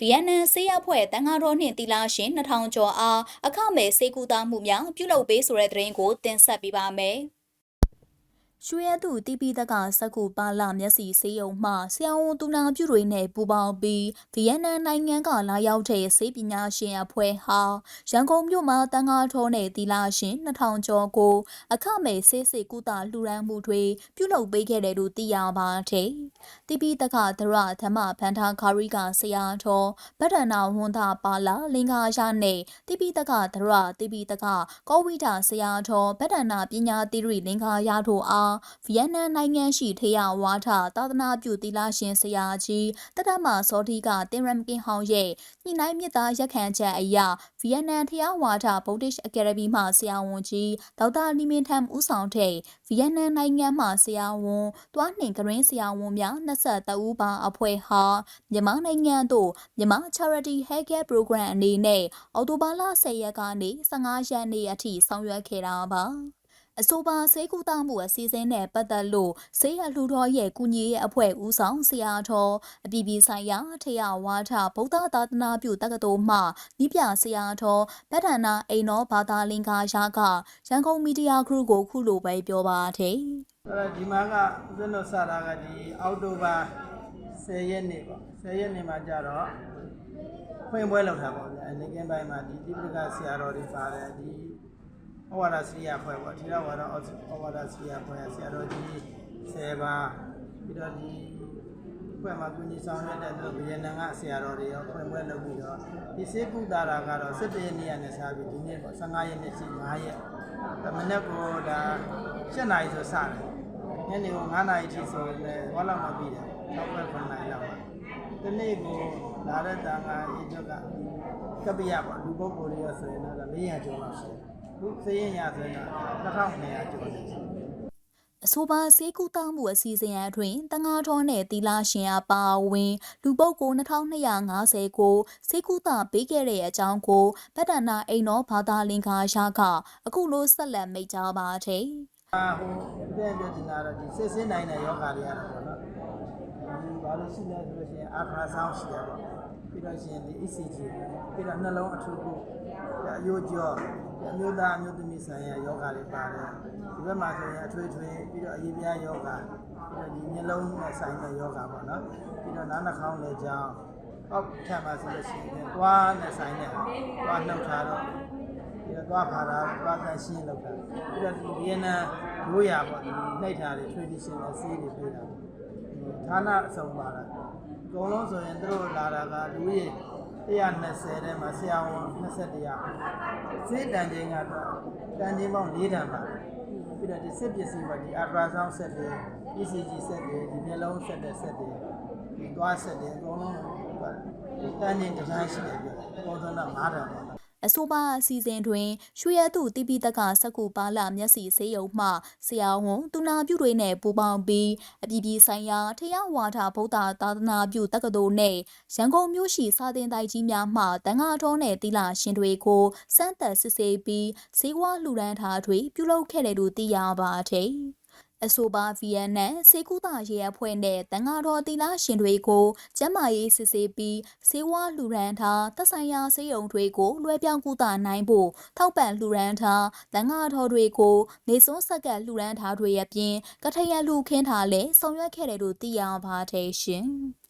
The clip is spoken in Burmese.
ဗီယက်နမ်ဆေးရဖွဲ့တန်ဃာတော်နှင့်တီလာရှင်2000ကျော်အားအခမဲ့စေကူတာမှုများပြုလုပ်ပေးဆိုတဲ့သတင်းကိုတင်ဆက်ပေးပါမယ်။ ရွှေရသူတီပီတက်ကစက္ကူပါလာမျက်စီဆေးရုံမှဆရာဝန်သူနာပြုတွေနဲ့ပူးပေါင်းပြီးဗီယက်နမ်နိုင်ငံကလာရောက်တဲ့ဆေးပညာရှင်အဖွဲ့ဟာရန်ကုန်မြို့မှာတန်ဃာတော်နဲ့တီလာရှင်2000ကျော်ကို အခမဲ့ဆေးစစ်ကုသလှူဒါန်းမှုတွေပြုလုပ်ပေးခဲ့တယ်လို့သိရပါတယ်။တီပီတက်ကသရဓမ္မဖန်ထာခါရီကဆရာတော်ဗဒ္ဒနာဝန်သာပါလာလင်္ကာရနဲ့တီပီတက်ကသရတီပီတက်ကကောဝိတာဆရာတော်ဗဒ္ဒနာပညာသီရိလင်္ကာရတို့အားဗီယက်နမ်နိုင်ငံရှိထေယဝါထသာသနာပြုသီလရှင်ဆရာကြီးတတမစောတိကတင်ရမ်ကင်ဟောင်ရဲ့ညှိနှိုင်းမြစ်သားရက်ခံချက်အရဗီယက်နမ်ထေယဝါထဗုဒ္ဓစ်အကယ်ဒမီမှဆရာဝန်ကြီးဒေါက်တာလီမင်ထမ်ဦးဆောင်တဲ့ဗီယက်နမ်နိုင်ငံမှဆရာဝန်တွားနှင်ကရင်းဆရာဝန်များ23ဦးပါအဖွဲ့ဟာမြန်မာနိုင်ငံသို့မြန်မာ Charity Healthcare Program အနေနဲ့အော်တိုဘာလ10ရက်ကနေ15ရက်နေ့အထိဆောင်ရွက်ခဲ့တာပါ အဆိုပါဆေးကုသမှုအစီအစဉ်နဲ့ပတ်သက်လို့ဆေးရလှူတော်ရဲ့ကုညီရဲ့အဖွဲ့ဦးဆောင်ဆရာတော်အပြည်ပြည်ဆိုင်ရာထေရဝါထဗုဒ္ဓသာသနာပြုတက္ကသိုလ်မှနိပြဆရာတော်ဗဒ္ဒနာအိမ်တော်ဘာသာလင်္ကာရကရန်ကုန်မီဒီယာဂရုကိုခုလိုပဲပြောပါတယ်အဲ့တော့ဒီမှာကဦးဇင်းတို့စတာကဒီအောက်တိုဘာ10ရက်နေ့ပေါ့10ရက်နေ့မှာကြတော့ဖွင့်ပွဲလုပ်တာပေါ့ဗျာအနေကင်းပိုင်းမှာဒီတိပိကဆရာတော်တွေပါတယ်ဒီ ဩဝါဒစရိယဖွဲ့ပေါ့ဒီတော့ဝါဒဩဝါဒစရိယဖွဲ့ဆရာတော်ကြီး10ပါးပြီးတော့ဒီဖွဲ့မှာကုညီဆောင်ရွက်တဲ့သူဗီယက်နမ်ကဆရာတော်တွေရောဖွင့်ပွဲလုပ်ပြီးတော့ဒီစေကုတာရာကတော့17ရက်နေ့ကနေစပြီးဒီနေ့ပေါ့15ရက်နေ့ရှိ9ရက်ဒါမနေ့ကဒါ7နာရီဆိုစတယ်ညနေက9နာရီထိဆိုရင်လည်းဝါလာမပြီးတယ်6ဘက်9နာရီလောက်ပါဒီနေ့ကိုလာတဲ့တန်ခါအေးချက်ကကပ္ပိယပေါ့လူပုဂ္ဂိုလ်တွေရဆိုရင်တော့400ကျော်လောက်ရှိတယ် ခုစည်ရင်ရဆိုရင်တော့2200ကျော်တယ်အဆိုပါစေကူတောင်းမှုအစီအစဉ်အတွင်းတငါတော်နဲ့တီလာရှင်အပါအဝင် လူပုဂ္ဂိုလ်2250ကိုစေကူတာပေးခဲ့တဲ့အကြောင်းကိုဗဒ္ဒနာအိမ်တော်ဘာသာလင်္ကာရကအခုလိုဆက်လက်မိတ်ကြားပါတယ်အာဟိုတဲ့ပြတင်လာတော့ဒီစစ်စင်းနိုင်တဲ့ယောဂတွေရတယ်ပေါ့နော်ဒီဘာလို့ရှိလဲဆိုလို့ရှိရင်အာဖာဆောင်းရှိတယ်ပေါ့ ပြီးတော့ရှိရင်ဒီ ECG ပြီးတော့နှလုံးအထူးကုအယိုးကြောအမျိုးသားအမျိုးသမီးဆိုင်ရာယောဂတွေပါတယ်ဒီဘက်မှာဆိုရင်အထွေထွေပြီးတော့အရေးပြားယောဂပြီးတော့ဒီမျက်လုံးနဲ့ဆိုင်တဲ့ယောဂပေါ့နော်ပြီးတော့နားနှာခေါင်းလည်းကြောင်းအောက်ထပ်မှာဆိုလို့ရှိရင်သွားနဲ့ဆိုင်တဲ့သွားနှုတ်ထားတော့ဒီတော့သွားဖာတာသွားကန်ရှင်းလောက်တာပြီးတော့ဒီဗီယက်နမ်ရိုးရာပေါ့ဒီနှိပ်ထားတွေ traditional ဆေးတွေပေးတာဌာနအစုံပါတာ အကုန်လုံးဆိုရင်သူတို့လာတာကလူကြီး120ထဲမှာဆရာဝန်21ရာဆေးတန်ချိန်ကတော့တန်ချိန်ပေါင်း4တန်ပါပြီးတော့ဒီစစ်ပစ္စည်းပေါ့ဒီ ultrasound set တွေ ECG set တွေဒီမျက်လုံး set တဲ့ set တွေဒီသွား set တွေအကုန်လုံးဒီတန်ချိန်တစ်တိုင်းရှိတယ်ပြောတယ်ပုံစံတော့9တန်ပါ အဆိုပါအစီအစဉ်တွင်ရွှေရတုတိပိတကစက္ကူပါလာမျက်စီဆေးရုံမှဆရာဝန်သူနာပြုတွေနဲ့ပူးပေါင်းပြီးအပြည်ပြည်ဆိုင်ရာထရဝါဒဗုဒ္ဓသာသနာပြုတက္ကသိုလ်နဲ့ရန်ကုန်မြို့ရှိစာတင်တိုက်ကြီးများမှတန်ဃာတော်နဲ့သီလရှင်တွေကိုစမ်းသပ်စစ်ဆေးပြီးဈေးဝါလှူဒန်းထားတွေပြုလုပ်ခဲ့တယ်လို့သိရပါတယ်။ အဆိုပါဗီယက်နမ်စေကူတာရေအဖွဲ့နဲ့တန်ဃာတော်တီလာရှင်တွေကိုကျမ်းမာရေးစစ်ဆေးပြီးစေဝါလှူရန်ထားသက်ဆိုင်ရာစေယုံတွေကိုလွှဲပြောင်းကူတာနိုင်ဖို့ထောက်ပံ့လှူရန်ထားတန်ဃာတော်တွေကိုနေစွန်းဆက်ကလှူရန်ထားတွေအပြင်ကထရလူခင်းထားလဲဆောင်ရွက်ခဲ့တယ်လို့သိရပါတယ်ရှင်။